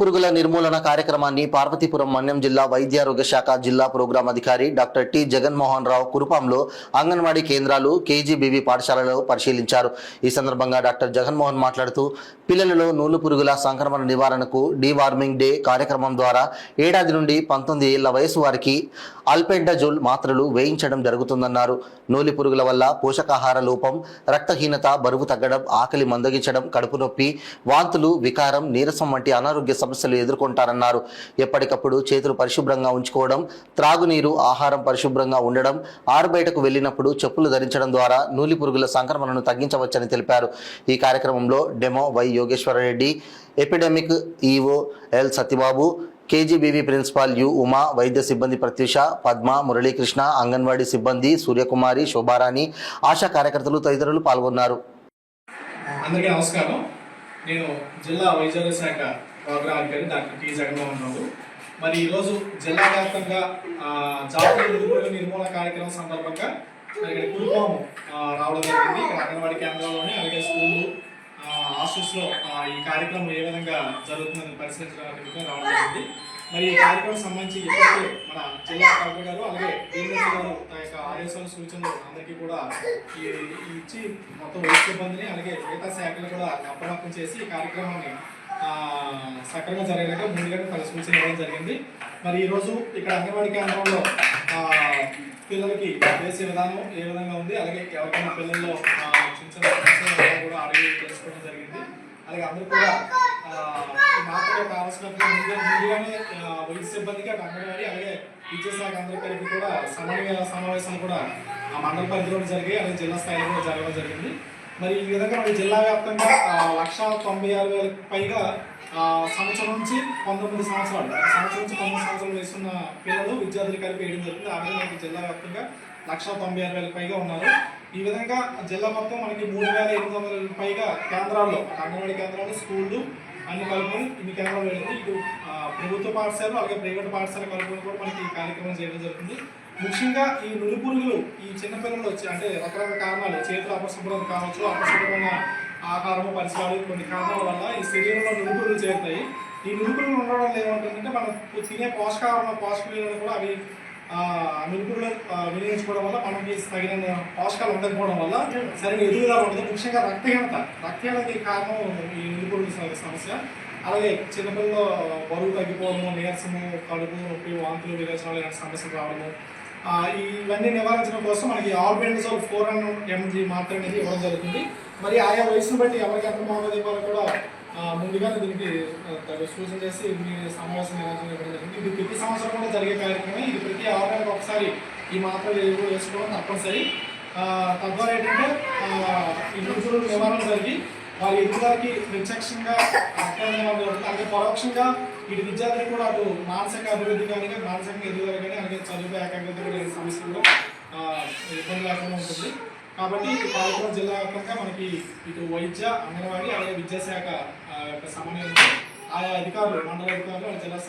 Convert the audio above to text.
పురుగుల నిర్మూలన కార్యక్రమాన్ని పార్వతీపురం మన్యం జిల్లా వైద్యారోగ్య శాఖ జిల్లా ప్రోగ్రాం అధికారి డాక్టర్ టి జగన్మోహన్ రావు కురుపాంలో అంగన్వాడీ కేంద్రాలు కేజీబీవీ పాఠశాలలో పరిశీలించారు. ఈ సందర్భంగా డాక్టర్ జగన్మోహన్ మాట్లాడుతూ పిల్లలలో నూలు పురుగుల సంక్రమణ నివారణకు డీవార్మింగ్ డే కార్యక్రమం ద్వారా ఏడాది నుండి పంతొమ్మిది ఏళ్ళ వయసు వారికి అల్పెండజోల్ మాత్రలు వేయించడం జరుగుతుందన్నారు. నూలి పురుగుల వల్ల పోషకాహార లోపం రక్తహీనత బరువు తగ్గడం ఆకలి మందగించడం కడుపు నొప్పి వాంతులు వికారం నీరసం వంటి అనారోగ్య సమస్యలు సమస్యలు ఎదుర్కొంటారన్నారు. ఎప్పటికప్పుడు చేతులు పరిశుభ్రంగా ఉంచుకోవడం త్రాగునీరు ఆహారం పరిశుభ్రంగా ఉండడం ఆరుబయటకు వెళ్ళినప్పుడు చెప్పులు ధరించడం ద్వారా నూలి పురుగుల సంక్రమణను తగ్గించవచ్చని తెలిపారు. ఈ కార్యక్రమంలో demo Y Yogeswarareddy epidemic EO L Satyababu KGBV principal U Uma వైద్య సిబ్బంది ప్రత్యూష పద్మ మురళీకృష్ణ అంగన్వాడీ సిబ్బంది సూర్యకుమారి శోభారాణి ఆశా కార్యకర్తలు తదితరులు పాల్గొన్నారు. అందరికీ నమస్కారం. నేను జిల్లా వైద్యాలయ శాఖ ప్రోగ్రామ్ అధికారి డాక్టర్ టి జగన్మోహన్ రావు. మరి ఈరోజు జిల్లా వ్యాప్తంగా జాతీయ నిర్మూల నిర్మూలన కార్యక్రమం సందర్భంగా మరి ఇక్కడ కుటుంబం రావడం జరిగింది. ఇక్కడ అంగన్వాడీ కేంద్రంలోని అలాగే స్కూళ్ళు ఆఫీస్లో ఈ కార్యక్రమం ఏ విధంగా జరుగుతుందని పరిశీలించడానికి రావడం జరిగింది. మరి ఈ కార్యక్రమం సంబంధించి ఇప్పటికే మన జిల్లా కలెక్టర్ గారు అలాగే డిఎంఎస్ గారు తన యొక్క ఆదేశాలు సూచనలు అందరికీ కూడా ఈ ఇచ్చి మొత్తం వైద్య సిబ్బందిని అలాగే మిగతా శాఖలు కూడా అప్రమత్తం చేసి ఈ కార్యక్రమాన్ని ఆ, సక్రమంగా జరిగేలాగా ముందుగానే తన ఇవ్వడం జరిగింది. మరి ఈరోజు ఇక్కడ అంగన్వాడీ కేంద్రంలో పిల్లలకి వేసే విధానం ఏ విధంగా ఉంది? అలాగే ఎవరికైనా పిల్లల్లో చిన్న చిన్న సమస్యలు కూడా అడిగి తెలుసుకోవడం జరిగింది. అలాగే అందరూ కూడా ఆ, కావాల్సినప్పుడు ముందుగా ముందుగానే వైద్య సిబ్బందికి అటు అంగన్వాడీ అలాగే విద్యా శాఖ అందరూ కలిపి కూడా సమన్వయ సమావేశం కూడా ఆ మండల పరిధిలో జరిగాయి. అలాగే జిల్లా స్థాయిలో కూడా జరగడం జరిగింది. మరి ఈ విధంగా మన జిల్లా వ్యాప్తంగా లక్ష తొంభై ఆరు వేలకు పైగా సంవత్సరం నుంచి పంతొమ్మిది సంవత్సరాలు సంవత్సరం నుంచి పంతొమ్మిది సంవత్సరాలు వేస్తున్న పిల్లలు విద్యార్థులు కలిపి వేయడం జరుగుతుంది. ఆ విధంగా జిల్లా వ్యాప్తంగా లక్ష తొంభై ఆరు వేలకు పైగా ఉన్నారు. ఈ విధంగా జిల్లా మొత్తం మనకి మూడు వేల ఎనిమిది వందల పైగా కేంద్రాల్లో అంగన్వాడీ కేంద్రాలు స్కూళ్ళు అన్ని కలుపుకొని ఇన్ని కేంద్రాలు వెళ్ళింది ఇటు ప్రభుత్వ పాఠశాలలు అలాగే ప్రైవేట్ పాఠశాల కలుపుకొని కూడా మనకి ఈ కార్యక్రమం చేయడం జరుగుతుంది. ముఖ్యంగా ఈ నులిపురుగులు ఈ చిన్నపిల్లలు వచ్చి అంటే రకరకాల కారణాలు చేతులు అపశుభ్రం కావచ్చు అపశుభ్రమైన ఆహారము పరిసరాలు కొన్ని కారణాల వల్ల ఈ శరీరంలో నులిపురుగులు చేరుతాయి. ఈ నులిపురుగులు ఉండడం వల్ల ఏమంటుందంటే మనం తినే పోషకాహారం పోషక విలువలు కూడా అవి ఆ వినియోగించుకోవడం వల్ల మనకి తగిన పోషకాలు ఉండకపోవడం వల్ల సరైన ఎదుగుదల ఉండదు. ముఖ్యంగా రక్తహీనత రక్తహీనతకి కారణం ఈ నులిపురుగుల స- సమస్య. అలాగే చిన్నపిల్లలు బరువు తగ్గిపోవడము నీరసము కడుపు నొప్పి వాంతులు విరేచనాలు ఇలాంటి సమస్యలు రావడము ఇవన్నీ నివారించడం కోసం మనకి ఆర్బెండజోల్ ఫోర్ హండ్రెడ్ ఎంజీ మాత్రం అనేది ఇవ్వడం జరుగుతుంది. మరి ఆయా వయసును బట్టి ఎవరికి ఎంత మోతాదు ఇవ్వాలో కూడా ముందుగానే దీనికి సూచన చేసి మీ సమావేశం నిర్వహించడం ఇవ్వడం జరిగింది. ఇది ప్రతి సంవత్సరం కూడా జరిగే కార్యక్రమం. ఇది ప్రతి ఆరు ఒకసారి ఈ మాత్రలు వేసుకోవడం తప్పనిసరి. తద్వారా ఏంటంటే ఇంట్లో నివారణ జరిగి వారి ఎదుగుదలకి ప్రత్యక్షంగా అంటే అలాగే పరోక్షంగా ఇటు విద్యార్థులు కూడా అటు మానసిక అభివృద్ధి కానీ మానసికంగా ఎదుగుదల కానీ అలాగే చదువు ఏకాగ్రత కూడా ఈ సమస్యలు కూడా ఇబ్బంది లేకుండా ఉంటుంది. కాబట్టి పాలకొండ జిల్లా వ్యాప్తంగా మనకి ఇటు వైద్య అంగన్వాడీ అలాగే విద్యాశాఖ యొక్క సమన్వయంతో ఆయా అధికారులు మండల అధికారులు జిల్లా